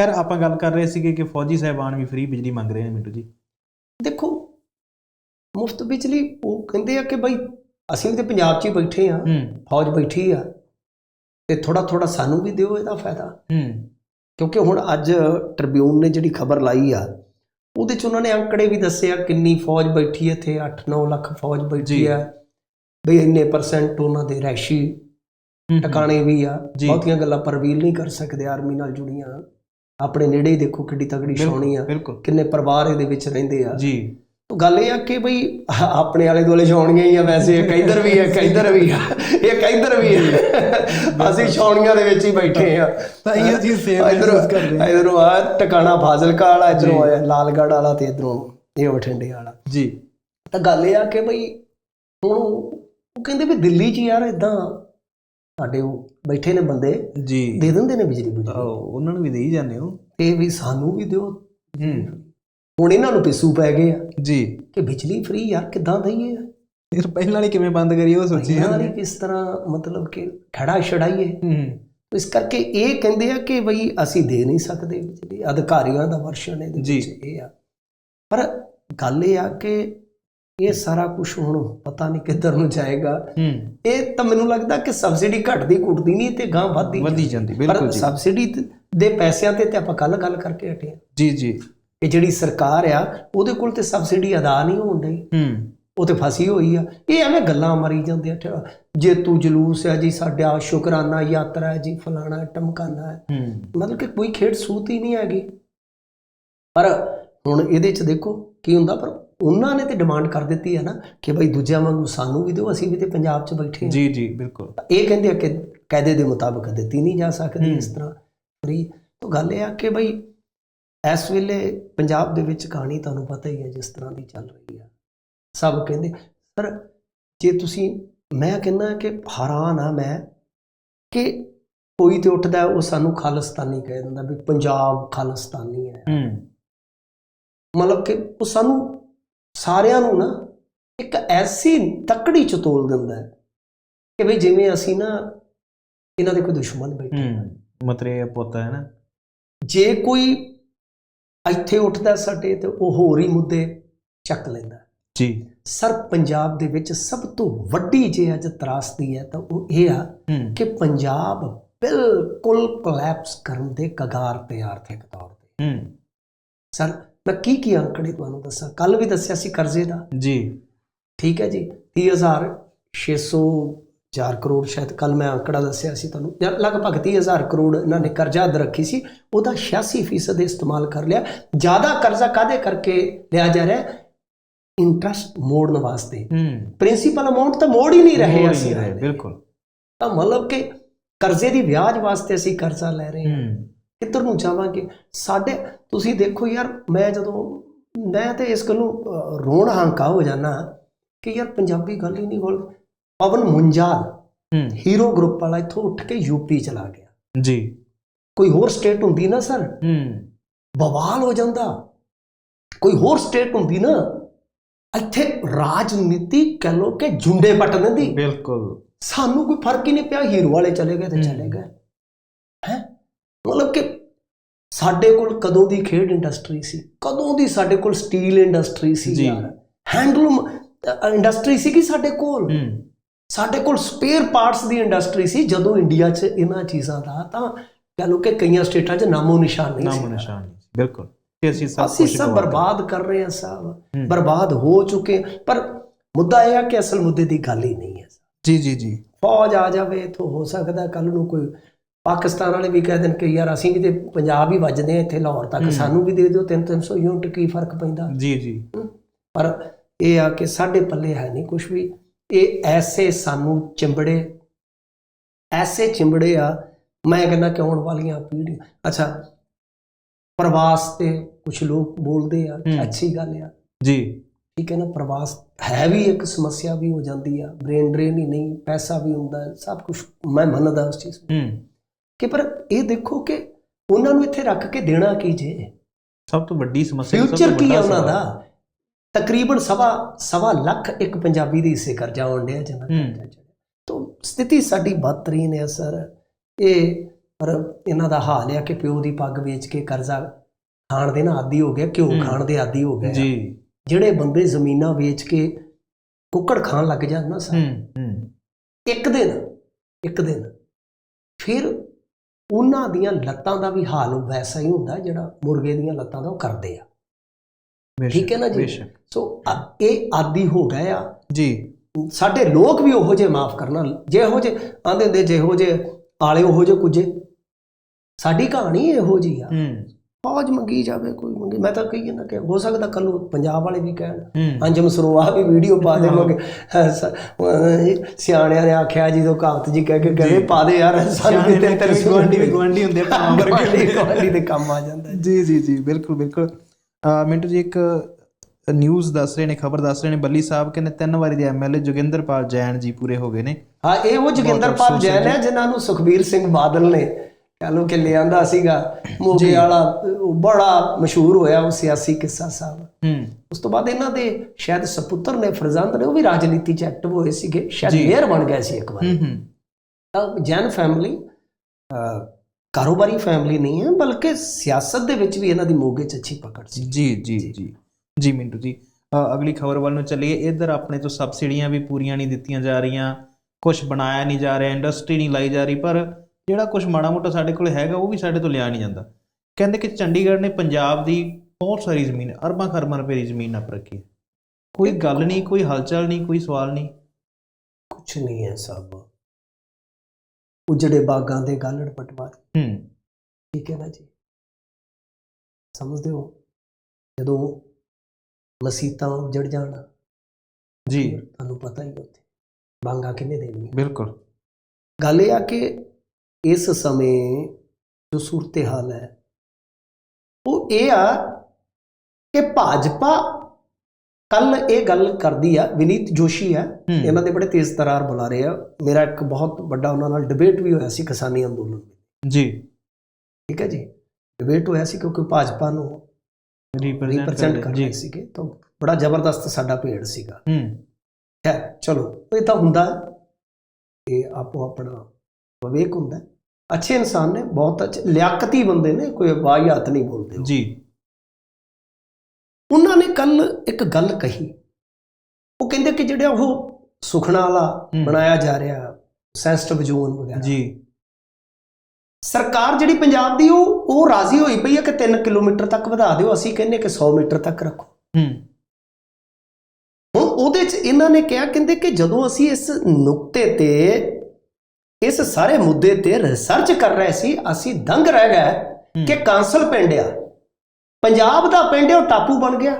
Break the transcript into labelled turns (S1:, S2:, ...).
S1: ਖੈਰ ਆਪਾਂ ਗੱਲ ਕਰ ਰਹੇ ਸੀਗੇ ਕਿ ਫੌਜੀ ਸਾਹਿਬਾਨ ਵੀ ਫ੍ਰੀ ਬਿਜਲੀ ਮੰਗ ਰਹੇ ਨੇ ਮਿੰਟੂ ਜੀ।
S2: ਦੇਖੋ ਮੁਫਤ ਬਿਜਲੀ ਉਹ ਕਹਿੰਦੇ ਆ ਕਿ ਬਈ ਅਸੀਂ ਵੀ ਤੇ ਪੰਜਾਬ 'ਚ ਹੀ ਬੈਠੇ ਆ ਫੌਜ ਬੈਠੀ ਆ ਤੇ ਥੋੜਾ ਥੋੜਾ ਸਾਨੂੰ ਵੀ ਦਿਓ ਇਹਦਾ ਫਾਇਦਾ। ਕਿਉਂਕਿ ਹੁਣ ਅੱਜ ਟ੍ਰਿਬਿਊਨ ਨੇ ਜਿਹੜੀ ਖਬਰ ਲਾਈ ਆ ਉਹਦੇ 'ਚ ਉਹਨਾਂ ਨੇ ਅੰਕੜੇ ਵੀ ਦੱਸਿਆ ਕਿੰਨੀ ਫੌਜ ਬੈਠੀ ਹੈ ਇੱਥੇ 8-9 ਲੱਖ ਫੌਜ ਬੈਠੀ। ਆ। ਬਈ ਇੰਨੇ ਪਰਸੈਂਟ ਉਹਨਾਂ ਦੇ ਰੈਸ਼ੀ ਟਿਕਾਣੇ ਵੀ ਆ। ਬਹੁਤੀਆਂ ਗੱਲਾਂ ਪਰ ਰਿਵੀਲ ਨਹੀਂ ਕਰ ਸਕਦੇ ਆਰਮੀ ਨਾਲ ਜੁੜੀਆਂ। ਆਪਣੇ ਨੇੜੇ ਹੀ ਦੇਖੋ ਕਿੱਡੀ ਤਗੜੀ ਛਾਉਣੀ ਆ ਕਿੰਨੇ ਪਰਿਵਾਰ ਇਹਦੇ ਵਿੱਚ ਰਹਿੰਦੇ ਆ।
S1: ਜੀ।
S2: ਤਾਂ ਗੱਲ ਇਹ ਆ ਕਿ ਬਈ ਆਪਣੇ ਆਲੇ ਦੁਆਲੇ ਛਾਉਣੀਆਂ ਹੀ ਆ ਵੈਸੇ ਇੱਕ ਇੱਧਰ ਵੀ ਆ ਇੱਕ ਇੱਧਰ ਵੀ ਆ ਇੱਕ ਇੱਧਰ ਵੀ ਆ। ਅਸੀਂ ਛਾਉਣੀਆਂ ਦੇ ਵਿੱਚ ਹੀ ਬੈਠੇ ਆ।
S1: ਤਾਂ ਇਹ ਅਸੀਂ same
S2: ਇੱਧਰੋਂ
S1: ਕਰਦੇ।
S2: ਇੱਧਰੋਂ ਆ ਟਿਕਾਣਾ ਫਾਜ਼ਿਲਕਾ ਵਾਲਾ ਇੱਧਰੋਂ ਆਇਆ ਲਾਲਗੜ੍ਹ ਵਾਲਾ ਤੇ ਇੱਧਰੋਂ ਇਹ ਬਠਿੰਡੇ ਵਾਲਾ।
S1: ਜੀ।
S2: ਤਾਂ ਗੱਲ ਇਹ ਆ ਕਿ ਬਈ ਹੁਣ ਉਹ ਕਹਿੰਦੇ ਵੀ ਦਿੱਲੀ 'ਚ ਯਾਰ ਇਦਾਂ ਸਾਡੇ ਉਹ ਬੈਠੇ ਨੇ ਬੰਦੇ
S1: ਜੀ।
S2: ਦੇ ਦਿੰਦੇ ਨੇ ਬਿਜਲੀ ਬੁਜਲੀ।
S1: ਉਹਨਾਂ ਨੂੰ ਵੀ ਦੇਈ ਜਾਂਦੇ ਹੋ।
S2: ਤੇ ਵੀ ਸਾਨੂੰ ਵੀ ਦਿਓ।
S1: ਹੂੰ।
S2: ਹੁਣ ਇਹਨਾਂ ਨੂੰ ਪਿੱਸੂ ਪੈ ਗਏ ਆ
S1: ਜੀ।
S2: ਕਿ ਬਿਜਲੀ ਫ੍ਰੀ ਯਾਰ ਕਿੱਦਾਂ ਦਈਏ
S1: ਫਿਰ ਪਹਿਲਾਂ ਨਹੀਂ ਕਿਵੇਂ ਬੰਦ ਕਰੀ ਉਹ ਸੋਚੀ ਜਾਂਦੇ
S2: ਕਿਸ ਤਰ੍ਹਾਂ ਮਤਲਬ ਕਿ ਖੜਾ ਛੜਾਈਏ?
S1: ਹੂੰ।
S2: ਇਸ ਕਰਕੇ ਇਹ ਕਹਿੰਦੇ ਆ ਕਿ ਬਈ ਅਸੀਂ ਦੇ ਨਹੀਂ ਸਕਦੇ ਬਿਜਲੀ। ਅਧਿਕਾਰੀਆਂ ਦਾ ਵਰਸ਼ਨ ਇਹਦੇ
S1: ਜੀ।
S2: ਇਹ ਆ। ਪਰ ਗੱਲ ਇਹ ਆ ਕਿ ਇਹ ਸਾਰਾ ਕੁਝ ਹੁਣ ਪਤਾ ਨਹੀਂ ਕਿੱਧਰ ਨੂੰ ਜਾਏਗਾ। ਇਹ ਤਾਂ ਮੈਨੂੰ ਲੱਗਦਾ ਕਿ ਸਬਸਿਡੀ ਘਟਦੀ ਘੁੱਟਦੀ ਨਹੀਂ ਤੇ ਗਾਂ ਵੱਧਦੀ
S1: ਵਧੀ ਜਾਂਦੀ ਬਿਲਕੁਲ
S2: ਪਰ
S1: ਜੀ।
S2: ਸਬਸਿਡੀ ਦੇ ਪੈਸਿਆਂ ਤੇ ਤੇ ਆਪਾਂ ਕੱਲ ਗੱਲ ਕਰਕੇ ਹਟੇ।
S1: ਜੀ ਜੀ।
S2: ਇਹ ਜਿਹੜੀ ਸਰਕਾਰ ਆ ਉਹਦੇ ਕੋਲ ਤੇ ਸਬਸਿਡੀ ਅਦਾ ਨਹੀਂ ਡਈ।
S1: ਹੂੰ।
S2: ਉਹ ਤੇ ਫਸੀ ਹੋਈ ਆ। ਇਹ ਐਵੇਂ ਗੱਲਾਂ ਮਾਰੀ ਜਾਂਦੇ ਆ ਠ- ਜੇਤੂ ਜਲੂਸ ਹੈ ਜੀ ਸਾਡਾ ਸ਼ੁਕਰਾਨਾ ਯਾਤਰਾ ਹੈ ਜੀ ਫਲਾਣਾ ਟਮਕਾਨਾ ਹੈ।
S1: ਹੂੰ।
S2: ਮਤਲਬ ਕਿ ਕੋਈ ਖੇਡ ਸੂਤ ਹੀ ਨਹੀਂ ਹੈਗੀ। ਪਰ ਹੁਣ ਇਹਦੇ ਚ ਦੇਖੋ ਕੀ ਹੁੰਦਾ ਪਰ ਉਹਨਾਂ ਨੇ ਤੇ ਡਿਮਾਂਡ ਕਰ ਦਿੱਤੀ ਹੈ ਨਾ ਕਿ ਭਾਈ ਦੂਜਿਆਂ ਵਾਂਗੂ ਸਾਨੂੰ ਵੀ ਦਿਓ ਅਸੀਂ ਵੀ ਤੇ ਪੰਜਾਬ 'ਚ ਬੈਠੇ ਹਾਂ।
S1: ਜੀ ਜੀ ਬਿਲਕੁਲ।
S2: ਇਹ ਕਹਿੰਦੇ ਆ ਕਿ ਕਾਇਦੇ ਦੇ ਮੁਤਾਬਕ ਦਿੱਤੀ ਨਹੀਂ ਜਾ ਸਕਦੀ
S1: ਹੂੰ।
S2: ਇਸ ਤਰ੍ਹਾਂ ਫਰੀ ਤਾਂ ਗੱਲ ਇਹ ਆ ਕਿ ਭਾਈ ਇਸ ਵੇਲੇ ਪੰਜਾਬ ਦੇ ਵਿੱਚ ਕਹਾਣੀ ਤੁਹਾਨੂੰ ਪਤਾ ਹੀ ਹੈ ਜਿਸ ਤਰ੍ਹਾਂ ਦੀ ਚੱਲ ਰਹੀ ਆ ਸਭ ਕਹਿੰਦੇ ਪਰ ਜੇ ਤੁਸੀਂ ਮੈਂ ਕਹਿੰਦਾ ਕਿ ਹੈਰਾਨ ਆ ਮੈਂ ਕਿ ਕੋਈ ਤੇ ਉੱਠਦਾ ਉਹ ਸਾਨੂੰ ਖਾਲਿਸਤਾਨੀ ਕਹਿ ਦਿੰਦਾ ਵੀ ਪੰਜਾਬ ਖਾਲਿਸਤਾਨੀ ਹੈ।
S1: ਹੂੰ।
S2: ਮਤਲਬ ਕਿ ਉਹ ਸਾਨੂੰ ਸਾਰਿਆਂ ਨੂੰ ਨਾ ਇੱਕ ਐਸੀ ਤਕੜੀ ਚ ਤੋਲ ਦਿੰਦਾ ਹੈ ਕਿ ਵੀ ਜਿਵੇਂ ਅਸੀਂ ਨਾ ਇਹਨਾਂ ਦੇ ਕੋਈ ਦੁਸ਼ਮਣ ਬੈਠੇ
S1: ਮਤਰੇ ਪੋਤਾ ਹੈ ਨਾ।
S2: ਜੇ ਕੋਈ ਇੱਥੇ ਉੱਠਦਾ ਸਾਡੇ ਤੇ ਉਹ ਹੋਰ ਹੀ ਮੁੱਦੇ ਚੱਕ ਲੈਂਦਾ।
S1: ਜੀ।
S2: ਸਰ ਪੰਜਾਬ ਦੇ ਵਿੱਚ ਸਭ ਤੋਂ ਵੱਡੀ ਜੇ ਅੱਜ ਤਰਾਸਦੀ ਹੈ ਤਾਂ ਉਹ ਇਹ ਆ ਕਿ ਪੰਜਾਬ ਬਿਲਕੁਲ ਕੋਲੈਪਸ ਕਰਨ ਦੇ ਕਗਾਰ ਤੇ ਆਰਥਿਕ ਤੌਰ ਤੇ।
S1: ਹੂੰ।
S2: ਸਰ ਮੈਂ ਕੀ ਕੀ ਅੰਕੜੇ ਤੁਹਾਨੂੰ ਦੱਸਾਂ? ਕੱਲ ਵੀ ਦੱਸਿਆ ਸੀ ਕਰਜ਼ੇ ਦਾ।
S1: ਜੀ।
S2: ਠੀਕ ਹੈ ਜੀ? 30600 4 ਕਰੋੜ ਸ਼ਾਇਦ ਕੱਲ ਮੈਂ ਅੰਕੜਾ ਦੱਸਿਆ ਸੀ ਤੁਹਾਨੂੰ। ਲਗਭਗ 30000 ਕਰੋੜ ਇਹਨਾਂ ਨੇ ਕਰਜ਼ਾ ਦ ਰੱਖੀ ਸੀ। ਉਹਦਾ 86% ਇਸਤੇਮਾਲ ਕਰ ਲਿਆ। ਜ਼ਿਆਦਾ ਕਰਜ਼ਾ ਕਾਦੇ ਕਰਕੇ ਲਿਆ ਜਾ ਰਿਹਾ? ਇੰਟਰਸਟ ਮੋੜਨ ਵਾਸਤੇ। ਪ੍ਰਿੰਸੀਪਲ ਅਮਾਉਂਟ ਤਾਂ ਮੋੜ ਹੀ ਨਹੀਂ ਰਹੇ ਅਸੀਂ
S1: ਬਿਲਕੁਲ।
S2: ਤਾਂ ਮਤਲਬ ਕਿ ਕਰਜ਼ੇ ਦੀ ਵਿਆਜ ਵਾਸਤੇ ਅਸੀਂ ਕਰਜ਼ਾ ਲੈ ਰਹੇ ਹੂੰ। ਕਿੱਧਰ ਨੂੰ ਜਾਵਾਂਗੇ? ਸਾਡੇ ਤੁਸੀਂ ਦੇਖੋ ਯਾਰ ਮੈਂ ਜਦੋਂ ਮੈਂ ਤੇ ਇਸ ਗੱਲੋਂ ਅਹ, ਰੋਣ ਹਾਂਕਾ ਹੋ ਜਾਣਾ ਕਿ ਯਾਰ ਪੰਜਾਬੀ ਗੱਲ ਹੀ ਨਹੀਂ ਬੋਲ ਪਵਨ ਮੁੰਜਾਲ
S1: ਹੂੰ।
S2: ਹੀਰੋ ਗਰੁੱਪ ਵਾਲਾ ਇੱਥੋਂ ਉੱਠ ਕੇ ਯੂਪੀ ਚਲਾ ਗਿਆ।
S1: ਜੀ।
S2: ਕੋਈ ਹੋਰ ਸਟੇਟ ਹੁੰਦੀ ਨਾ ਸਰ?
S1: ਹੂੰ।
S2: ਬਵਾਲ ਹੋ ਜਾਂਦਾ। ਕੋਈ ਹੋਰ ਸਟੇਟ ਹੁੰਦੀ ਨਾ? ਇੱਥੇ ਰਾਜਨੀਤੀ ਕਹਿ ਲੋ ਕਿ ਝੁੰਡੇ ਪੱਟ ਦਿੰਦੀ
S1: ਬਿਲਕੁਲ।
S2: ਸਾਨੂੰ ਕੋਈ ਫ਼ਰਕ ਹੀ ਨਹੀਂ ਪਿਆ ਹੀਰੋ ਵਾਲੇ ਚਲੇ ਗਏ ਤੇ। ਚਲੇ ਗਏ। ਹੈ? ਮਤਲਬ ਕਿ ਸਾਡੇ ਕੋਲ ਕਦੋਂ ਦੀ ਖੇਡ ਇੰਡਸਟਰੀ ਸੀ? ਕਦੋਂ ਦੀ ਸਾਡੇ ਕੋਲ ਸਟੀਲ ਇੰਡਸਟਰੀ ਸੀ। ਯਾਰ? ਹੈਂਡਲੂਮ ਇੰਡਸਟਰੀ ਸੀ ਕਿ ਸਾਡੇ ਕੋਲ?
S1: ਹੂੰ।
S2: ਸਾਡੇ ਕੋਲ ਸਪੇਅਰ ਪਾਰਟਸ ਦੀ ਇੰਡਸਟਰੀ ਸੀ। ਜਦੋਂ ਇੰਡੀਆ 'ਚ ਇਹਨਾਂ ਚੀਜ਼ਾਂ ਦਾ ਤਾਂ ਕਹ ਲੋ ਕਿ ਕਈਆਂ ਸਟੇਟਾਂ 'ਚ ਨਾਮੋ ਨਿਸ਼ਾਨ ਨਹੀਂ
S1: ਨਾਮ ਨਿਸ਼ਾਨ ਨਹੀਂ ਬਿਲਕੁਲ। ਤੇ ਅਸੀਂ ਸਭ ਕੁਝ
S2: ਸਭ ਬਰਬਾਦ ਕਰ ਰਹੇ ਹਾਂ
S1: ਹੂੰ।
S2: ਬਰਬਾਦ ਹੋ ਚੁੱਕੇ ਪਰ ਮੁੱਦਾ ਇਹ ਆ ਕਿ ਅਸਲ ਮੁੱਦੇ ਦੀ ਗੱਲ ਹੀ ਨਹੀਂ ਹੈ।
S1: ਜੀ ਜੀ ਜੀ।
S2: ਫੌਜ ਆ ਜਾਵੇ ਤਾਂ ਹੋ ਸਕਦਾ ਕੱਲ ਨੂੰ ਕੋਈ ਪਾਕਿਸਤਾਨ ਵਾਲੇ ਵੀ ਕਹਿ ਦੇਣ ਕਿ ਯਾਰ ਅਸੀਂ ਵੀ ਤੇ ਪੰਜਾਬ ਹੀ ਵੱਜਦੇ ਆ ਇੱਥੇ ਲਾਹੌਰ ਤੱਕ। ਸਾਨੂੰ ਵੀ ਦੇ ਦਿਓ 3-300 ਯੂਨਿਟ ਕੀ ਫ਼ਰਕ ਪੈਂਦਾ?
S1: ਜੀ ਜੀ।
S2: ਪਰ ਇਹ ਆ ਕਿ ਸਾਡੇ ਪੱਲੇ ਹੈ ਨਹੀਂ ਕੁਝ ਵੀ। ਇਹ ਐਸੇ ਸਾਨੂੰ ਚਿੰਬੜੇ ਐਸੇ ਚਿੰਬੜੇ ਆ ਮੈਂ ਕਹਿੰਦਾ ਕਿ ਆਉਣ ਵਾਲੀਆਂ ਪੀੜ੍ਹੀ ਅੱਛਾ ਪ੍ਰਵਾਸ ਤੇ ਕੁਝ ਲੋਕ ਬੋਲਦੇ ਆ। ਅੱਛੀ ਗੱਲ ਆ।
S1: ਜੀ।
S2: ਠੀਕ ਹੈ ਨਾ ਪ੍ਰਵਾਸ ਹੈ ਵੀ ਇੱਕ ਸਮੱਸਿਆ ਵੀ ਹੋ ਜਾਂਦੀ ਆ ਬ੍ਰੇਨ ਡਰੇਨ ਹੀ ਨਹੀਂ ਪੈਸਾ ਵੀ ਹੁੰਦਾ ਸਭ ਕੁਝ ਮੈਂ ਮੰਨਦਾ ਉਸ ਚੀਜ਼ ਨੂੰ।
S1: ਹੂੰ।
S2: ਕਿ ਪਰ ਇਹ ਦੇਖੋ ਕਿ ਉਹਨਾਂ ਨੂੰ ਇੱਥੇ ਰੱਖ ਕੇ ਦੇਣਾ ਕੀ ਜੇ?
S1: ਸਭ ਤੋਂ ਵੱਡੀ ਸਮੱਸਿਆ ਸਭ ਤੋਂ
S2: ਫਿਊਚਰ ਕੀ ਹੈ ਉਹਨਾਂ। ਦਾ? ਤਕਰੀਬਨ ਸਵਾ ਸਵਾ ਲੱਖ ਇੱਕ ਪੰਜਾਬੀ ਦੇ ਹਿੱਸੇ ਕਰਜ਼ਾ ਆਉਣ ਡਿਆ ਜਿੰਨਾ ਤੋਂ ਸਥਿਤੀ ਸਾਡੀ ਬਦਤਰੀਨ ਹੈ ਸਰ। ਇਹ ਪਰ ਇਹਨਾਂ ਦਾ ਹਾਲ ਹੈ ਕਿ ਪਿਓ ਦੀ ਪੱਗ ਵੇਚ ਕੇ ਕਰਜ਼ਾ ਖਾਣ ਦੇ ਨਾ ਆਦੀ ਹੋ ਗਿਆ ਘਿਓ। ਖਾਣ ਦੇ ਆਦੀ ਹੋ ਗਏ ਆ।
S1: ਜੀ।
S2: ਜਿਹੜੇ ਬੰਦੇ ਜ਼ਮੀਨਾਂ ਵੇਚ ਕੇ ਕੁੱਕੜ ਖਾਣ ਲੱਗ ਜਾਣ ਨਾ ਸਰ। ਇੱਕ ਦਿਨ ਇੱਕ ਦਿਨ। ਫਿਰ ਉਹਨਾਂ ਦੀਆਂ ਲੱਤਾਂ ਦਾ ਵੀ ਹਾਲ ਵੈਸਾ ਹੀ ਹੁੰਦਾ ਜਿਹੜਾ ਮੁਰਗੇ ਦੀਆਂ ਲੱਤਾਂ ਦਾ ਉਹ ਕਰਦੇ ਆ। ਠੀਕ ਹੈ ਨਾ ਜੀ? ਸੋ ਇਹ ਆਦੀ ਹੋ ਗਏ ਆ।
S1: ਜੀ।
S2: ਸਾਡੇ ਲੋਕ ਵੀ ਉਹੋ ਜੇ ਮਾਫ ਕਰਨਾ ਜਿਹੋ ਜੇ ਆਂਦੇ ਹੁੰਦੇ ਜਿਹੋ ਜੇ ਆਲੇ ਉਹੋ ਜੇ ਕੁਝੇ ਸਾਡੀ ਕਹਾਣੀ ਇਹੋ ਜੀ ਆ। ਫੌਜ ਮੰਗੀ ਜਾਵੇ ਕੋਈ ਮੰਗੀ। ਮੈਂ ਤਾਂ ਕਹੀ ਨਾ ਕਿ ਹੋ ਸਕਦਾ ਕੱਲ ਪੰਜਾਬ ਵਾਲੇ ਵੀ ਕਹਿਣ। ਅੰਜਮ ਸਰੋਆ ਵੀ ਵੀਡੀਓ ਪਾ ਦੇਵਾਂਗੇ ਸਿਆਣਿਆਂ ਨੇ ਆਖਿਆ ਜਦੋਂ ਕਹਾਵਤ ਜੀ ਕਹਿ ਕੇ ਕਹੇ ਪਾ ਦੇ ਯਾਰ ਸਾਨੂੰ ਵੀ ਤੇ ਤੇਰੇ
S1: ਗਵਾਂਢੀ ਵੀ ਗਵਾਂਢੀ ਹੁੰਦੇ ਆ ਭਾਵਾਂ ਵਰਗੇ
S2: ਗਵਾਂਢੀ ਦੇ ਕੰਮ ਆ ਜਾਂਦਾ
S1: ਜੀ। ਜੀ ਜੀ ਬਿਲਕੁਲ ਬਿਲਕੁਲ। ਮਿੰਟੂ ਜੀ ਇੱਕ ਨਿਊਜ਼ ਦੱਸ ਰਹੇ ਨੇ ਖਬਰ ਦੱਸ ਰਹੇ ਨੇ। ਬੱਲੀ ਸਾਹਿਬ ਕਹਿੰਦੇ ਤਿੰਨ ਵਾਰੀ ਦੇ ਐਮਐਲਏ ਜੋਗਿੰਦਰਪਾਲ ਜੈਨ ਜੀ ਪੂਰੇ ਹੋ ਗਏ ਨੇ।
S2: ਹਾਂ ਇਹ ਉਹ ਜੋਗਿੰਦਰਪਾਲ ਜੈਨ ਹੈ ਜਿਨ੍ਹਾਂ ਨੂੰ ਸੁਖਬੀਰ ਸਿੰਘ ਬਾਦਲ ਨੇ ਕਹ ਲੋ ਕਿ ਲਿਆਂਦਾ ਸੀਗਾ ਮੋਗੇ ਵਾਲਾ ਉਹ ਬੜਾ ਮਸ਼ਹੂਰ ਹੋਇਆ ਉਹ ਸਿਆਸੀ ਕਿੱਸਾ ਸਾਹਿਬ।
S1: ਹੂੰ।
S2: ਉਸ ਤੋਂ ਬਾਅਦ ਇਹਨਾਂ ਦੇ ਸ਼ਾਇਦ ਸਪੁੱਤਰ ਨੇ ਫਰਜ਼ੰਦ ਨੇ ਉਹ ਵੀ ਰਾਜਨੀਤੀ ਚ ਐਕਟਿਵ ਹੋਏ ਸੀਗੇ ਸ਼ਾਇਦ। ਮੇਅਰ ਬਣ ਗਏ ਸੀ ਇੱਕ ਵਾਰ।
S1: ਹੂੰ ਹੂੰ।
S2: ਤਾਂ ਜੈਨ ਫੈਮਿਲੀ ਕਾਰੋਬਾਰੀ ਫੈਮਿਲੀ ਨਹੀਂ ਹੈ ਬਲਕਿ ਸਿਆਸਤ ਦੇ ਵਿੱਚ ਵੀ ਇਹਨਾਂ ਦੀ ਮੋਗੇ ਚ ਅੱਛੀ ਪਕੜ ਸੀ।
S1: ਜੀ ਜੀ ਜੀ। ਜੀ ਮਿੰਟੂ ਜੀ ਅਗਲੀ ਖਬਰ ਵੱਲ ਨੂੰ ਚੱਲੀਏ। ਇੱਧਰ ਆਪਣੇ ਤੋਂ ਸਬਸਿਡੀਆਂ ਵੀ ਪੂਰੀਆਂ ਨਹੀਂ ਦਿੱਤੀਆਂ ਜਾ ਰਹੀਆਂ ਕੁਝ ਬਣਾਇਆ ਨਹੀਂ ਜਾ ਰਿਹਾ ਇੰਡਸਟਰੀ ਨਹੀਂ ਲਾਈ ਜਾ ਰਹੀ ਪਰ ਜਿਹੜਾ ਕੁਝ ਮਾੜਾ ਮੋਟਾ ਸਾਡੇ ਕੋਲ ਹੈਗਾ ਉਹ ਵੀ ਸਾਡੇ ਤੋਂ ਲਿਆ ਨਹੀਂ ਜਾਂਦਾ। ਕਹਿੰਦੇ ਕਿ ਚੰਡੀਗੜ੍ਹ ਨੇ ਪੰਜਾਬ ਦੀ ਬਹੁਤ ਸਾਰੀ ਜ਼ਮੀਨ ਅਰਬਾਂ ਖਰਬਾਂ ਰੁਪਏ ਦੀ ਜ਼ਮੀਨ ਆਪ ਰੱਖੀ ਹੈ। ਕੋਈ ਗੱਲ ਨਹੀਂ ਕੋਈ ਹਲਚਲ ਨਹੀਂ ਕੋਈ ਸਵਾਲ ਨਹੀਂ।
S2: ਕੁਝ ਨਹੀਂ ਹੈ ਸਭ। ਉਜੜੇ ਬਾਗਾਂ ਦੇ ਗਾਲੜ ਪਟਵਾਰੀ।
S1: ਹੂੰ।
S2: ਠੀਕ ਹੈ ਨਾ ਜੀ? ਸਮਝਦੇ ਹੋ? ਜਦੋਂ ਮਸੀਤਾਂ ਉਜੜ ਜਾਣ
S1: ਜੀ।
S2: ਤੁਹਾਨੂੰ ਪਤਾ ਹੀ ਉੱਥੇ। ਬਾਂਗਾ ਕਿੰਨੇ ਦੇਣੀਆਂ?
S1: ਬਿਲਕੁਲ।
S2: ਗੱਲ ਇਹ ਆ ਕਿ ਇਸ ਸਮੇਂ ਜੋ ਸੂਰਤ ਹਾਲ ਹੈ ਉਹ ਇਹ ਆ ਕਿ ਭਾਜਪਾ ਕੱਲ ਇਹ ਗੱਲ ਕਰਦੀ ਆ ਵਿਨੀਤ ਜੋਸ਼ੀ ਆ ਇਹਨਾਂ ਦੇ ਬੜੇ ਤੇਜ਼ ਤਰਾਰ ਬੁਲਾ ਰਹੇ ਆ। ਮੇਰਾ ਇੱਕ ਬਹੁਤ ਵੱਡਾ ਉਹਨਾਂ ਨਾਲ ਡਿਬੇਟ ਵੀ ਹੋਇਆ ਸੀ ਕਿਸਾਨੀ ਅੰਦੋਲਨ ਵਿੱਚ।
S1: ਜੀ।
S2: ਠੀਕ ਹੈ ਜੀ? ਡਿਬੇਟ ਹੋਇਆ ਸੀ ਕਿਉਂਕਿ ਭਾਜਪਾ ਨੂੰ
S1: ਰਿਪਰੈਜ਼ੈਂਟ
S2: ਕਰ ਰਹੇ ਸੀਗੇ ਤਾਂ ਬੜਾ ਜ਼ਬਰਦਸਤ ਸਾਡਾ ਭੇੜ ਸੀਗਾ।
S1: ਹੂੰ।
S2: ਚਲੋ ਇਹ ਤਾਂ ਹੁੰਦਾ। ਇਹ ਆਪੋ ਆਪਣਾ ਵਿਵੇਕ ਹੁੰਦਾ। ਅੱਛੇ ਇਨਸਾਨ ਨੇ ਬਹੁਤ ਅੱਛੇ ਲਿਆਕਤੀ ਬੰਦੇ ਨੇ ਕੋਈ ਵਾਹਿਯਾਤ ਨਹੀਂ ਬੋਲਦੇ।
S1: ਜੀ।
S2: ਉਹਨਾਂ ਨੇ ਕੱਲ ਇੱਕ ਗੱਲ ਕਹੀ। ਉਹ ਕਹਿੰਦੇ ਕਿ ਜਿਹੜਾ ਉਹ ਸੁਖਣਾ ਵਾਲਾ। ਬਣਾਇਆ ਜਾ ਰਿਹਾ ਸੈਂਸਿਟਿਵ ਜ਼ੋਨ ਵਗੈਰਾ।
S1: ਜੀ।
S2: ਸਰਕਾਰ ਜਿਹੜੀ ਪੰਜਾਬ ਦੀ ਉਹ ਉਹ ਰਾਜ਼ੀ ਹੋਈ ਪਈ ਹੈ ਕਿ 3 ਕਿਲੋਮੀਟਰ ਤੱਕ ਵਧਾ ਦਿਓ। ਅਸੀਂ ਕਹਿੰਨੇ ਕਿ 100 ਮੀਟਰ ਤੱਕ ਰੱਖੋ।
S1: ਹੂੰ।
S2: ਹੁਣ ਉਹਦੇ 'ਚ ਇਹਨਾਂ ਨੇ ਕਿਹਾ ਕਹਿੰਦੇ ਕਿ ਜਦੋਂ ਅਸੀਂ ਇਸ ਨੁਕਤੇ ਤੇ ਇਸ ਸਾਰੇ ਮੁੱਦੇ ਤੇ ਰਿਸਰਚ ਕਰ ਰਹੇ ਸੀ ਅਸੀਂ ਦੰਗ ਰਹਿ ਗਏ ਕਿ ਕਾਂਸਲ ਪਿੰਡ ਆ। ਪੰਜਾਬ ਦਾ ਪਿੰਡ ਉਹ ਟਾਪੂ ਬਣ ਗਿਆ।